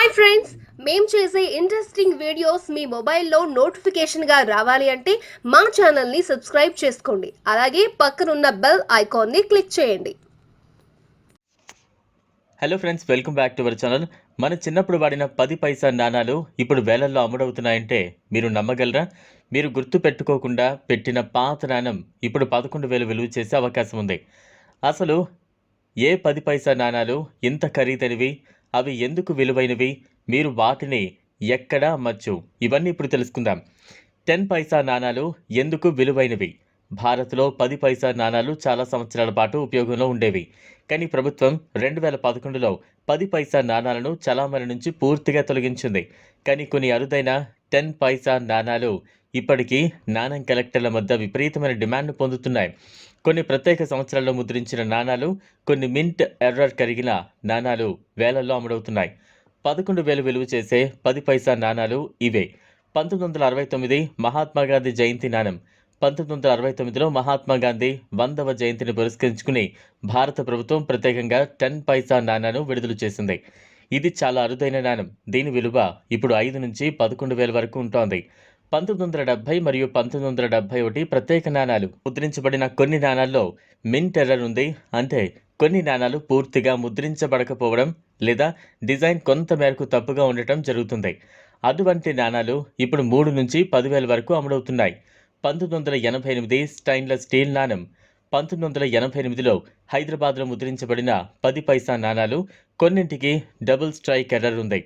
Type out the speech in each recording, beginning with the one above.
Hi friends మేము చేసే interesting videos మీ మొబైల్లో నోటిఫికేషన్గా రావాలి అంటే మా ఛానల్ని సబ్స్క్రైబ్ చేసుకోండి. అలాగే పక్కనున్న బెల్ ఐకాన్ని క్లిక్ చేయండి. Hello friends welcome back to our channel మన చిన్నప్పుడు వాడిన పది పైసా నాణాలు ఇప్పుడు వేలల్లో అమ్ముడవుతున్నాయంటే మీరు నమ్మగలరా? మీరు గుర్తు పెట్టుకోకుండా పెట్టిన పాత నాణం ఇప్పుడు పదకొండు వేలు విలువ చేసే అవకాశం ఉంది. అసలు ఏ పది పైసా నాణాలు ఇంత ఖరీదైనవి? అవి ఎందుకు విలువైనవి? మీరు వాటిని ఎక్కడ అమ్మచ్చు ఇవన్నీ ఇప్పుడు తెలుసుకుందాం. టెన్ పైసా నాణాలు ఎందుకు విలువైనవి? భారత్లో పది పైసా నాణాలు చాలా సంవత్సరాల పాటు ఉపయోగంలో ఉండేవి. కానీ ప్రభుత్వం రెండు వేల పదకొండులో పది పైసా నాణాలను చలామణి నుంచి పూర్తిగా తొలగించింది. కానీ కొన్ని అరుదైన టెన్ పైసా నాణాలు ఇప్పటికీ నాణం కలెక్టర్ల మధ్య విపరీతమైన డిమాండ్ను పొందుతున్నాయి. కొన్ని ప్రత్యేక సంవత్సరాల్లో ముద్రించిన నాణాలు కొన్ని మింట్ ఎర్రర్ కరిగిన నాణాలు వేలల్లో అమ్ముడవుతున్నాయి పదకొండు వేలు విలువ చేసే పది పైసా నాణాలు ఇవే. పంతొమ్మిది వందల అరవై తొమ్మిది మహాత్మా గాంధీ జయంతి నాణం. పంతొమ్మిది వందల అరవై తొమ్మిదిలో మహాత్మా గాంధీ వందవ జయంతిని పురస్కరించుకుని భారత ప్రభుత్వం ప్రత్యేకంగా టెన్ పైసా నాణాను విడుదల చేసింది. ఇది చాలా అరుదైన నాణం. దీని విలువ ఇప్పుడు ఐదు నుంచి పదకొండు వేల వరకు ఉంటోంది. పంతొమ్మిది వందల డెబ్బై మరియు పంతొమ్మిది వందల డెబ్బై ఒకటి ప్రత్యేక నాణాలు. ముద్రించబడిన కొన్ని నాణాల్లో మిన్ టెర్రర్ ఉంది. అంటే కొన్ని నాణాలు పూర్తిగా ముద్రించబడకపోవడం లేదా డిజైన్ కొంత మేరకు తప్పుగా ఉండటం జరుగుతుంది. అటువంటి నాణాలు ఇప్పుడు మూడు నుంచి పదివేల వరకు అమలవుతున్నాయి. పంతొమ్మిది వందల ఎనభై ఎనిమిది స్టైన్లెస్ స్టీల్ నాణం పంతొమ్మిది వందల ఎనభై ఎనిమిదిలో హైదరాబాద్లో ముద్రించబడిన పది పైసా నాణాలు కొన్నింటికి డబుల్ స్ట్రైక్ ఎర్రర్ ఉంది.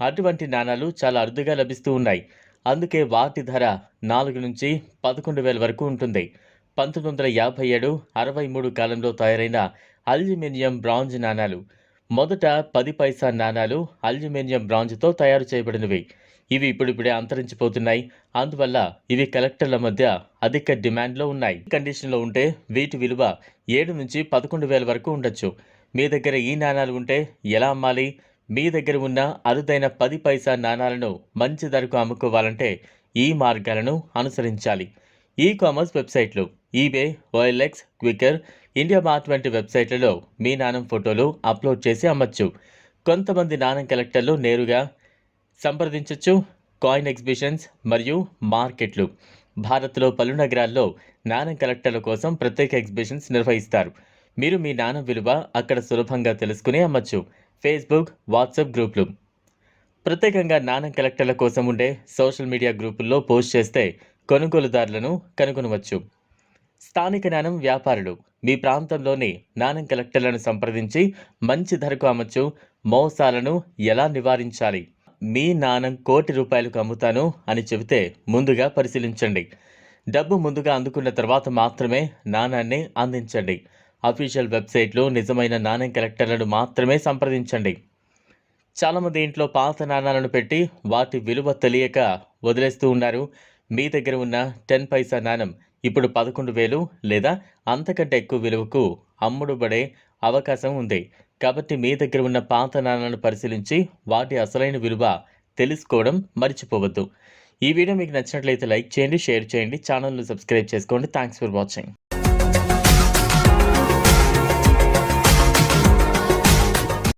అటువంటి నాణాలు చాలా అరుదుగా లభిస్తూ ఉన్నాయి. అందుకే వాటి ధర నాలుగు నుంచి పదకొండు వేల వరకు ఉంటుంది. పంతొమ్మిది వందల యాభై ఏడు అరవై మూడు కాలంలో తయారైన అల్యూమినియం బ్రాంజ్ నాణాలు మొదట పది పైసా నాణాలు అల్యూమినియం బ్రాంజ్తో తయారు చేయబడినవి. ఇవి ఇప్పుడిప్పుడే అంతరించిపోతున్నాయి. అందువల్ల ఇవి కలెక్టర్ల మధ్య అధిక డిమాండ్లో ఉన్నాయి. కండిషన్లో ఉంటే వీటి విలువ ఏడు నుంచి పదకొండు వేల వరకు ఉండొచ్చు. మీ దగ్గర ఈ నాణాలు ఉంటే ఎలా అమ్మాలి? మీ దగ్గర ఉన్న అరుదైన పది పైసా నాణాలను మంచి ధరకు అమ్ముకోవాలంటే ఈ మార్గాలను అనుసరించాలి. ఈ కామర్స్ వెబ్సైట్లు eBay OLX Quikr IndiaMART వంటి వెబ్సైట్లలో మీ నాణం ఫోటోలు అప్లోడ్ చేసి అమ్మచ్చు. కొంతమంది నాణం కలెక్టర్లు నేరుగా సంప్రదించవచ్చు కాయిన్ ఎగ్జిబిషన్స్ మరియు మార్కెట్లు. భారత్లో పలు నగరాల్లో నాణం కలెక్టర్ల కోసం ప్రత్యేక ఎగ్జిబిషన్స్ నిర్వహిస్తారు. మీరు మీ నాణం విలువ అక్కడ సులభంగా తెలుసుకుని అమ్మచ్చు. ఫేస్బుక్ వాట్సాప్ గ్రూపులు. ప్రత్యేకంగా నాణం కలెక్టర్ల కోసం ఉండే సోషల్ మీడియా గ్రూపుల్లో పోస్ట్ చేస్తే కొనుగోలుదారులను కనుగొనవచ్చు. స్థానిక నాణం వ్యాపారులు మీ ప్రాంతంలోని నాణం కలెక్టర్లను సంప్రదించి మంచి ధరకు అమ్మచ్చు మోసాలను ఎలా నివారించాలి? మీ నాణం కోటి రూపాయలకు అమ్ముతాను అని చెబితే ముందుగా పరిశీలించండి. డబ్బు ముందుగా అందుకున్న తర్వాత మాత్రమే నాణాన్ని అందించండి. అఫీషియల్ వెబ్సైట్లో నిజమైన నాణ్యం కలెక్టర్లను మాత్రమే సంప్రదించండి. చాలామంది ఇంట్లో పాత నాణాలను పెట్టి వాటి విలువ తెలియక వదిలేస్తూ ఉన్నారు. మీ దగ్గర ఉన్న టెన్ పైసా నాణం ఇప్పుడు పదకొండు వేలు లేదా అంతకంటే ఎక్కువ విలువకు అమ్ముడుబడే అవకాశం ఉంది. కాబట్టి మీ దగ్గర ఉన్న పాత నాణాలను పరిశీలించి వాటి అసలైన విలువ తెలుసుకోవడం మర్చిపోవద్దు. ఈ వీడియో మీకు నచ్చినట్లయితే లైక్ చేయండి షేర్ చేయండి ఛానల్ను సబ్స్క్రైబ్ చేసుకోండి. Thanks for watching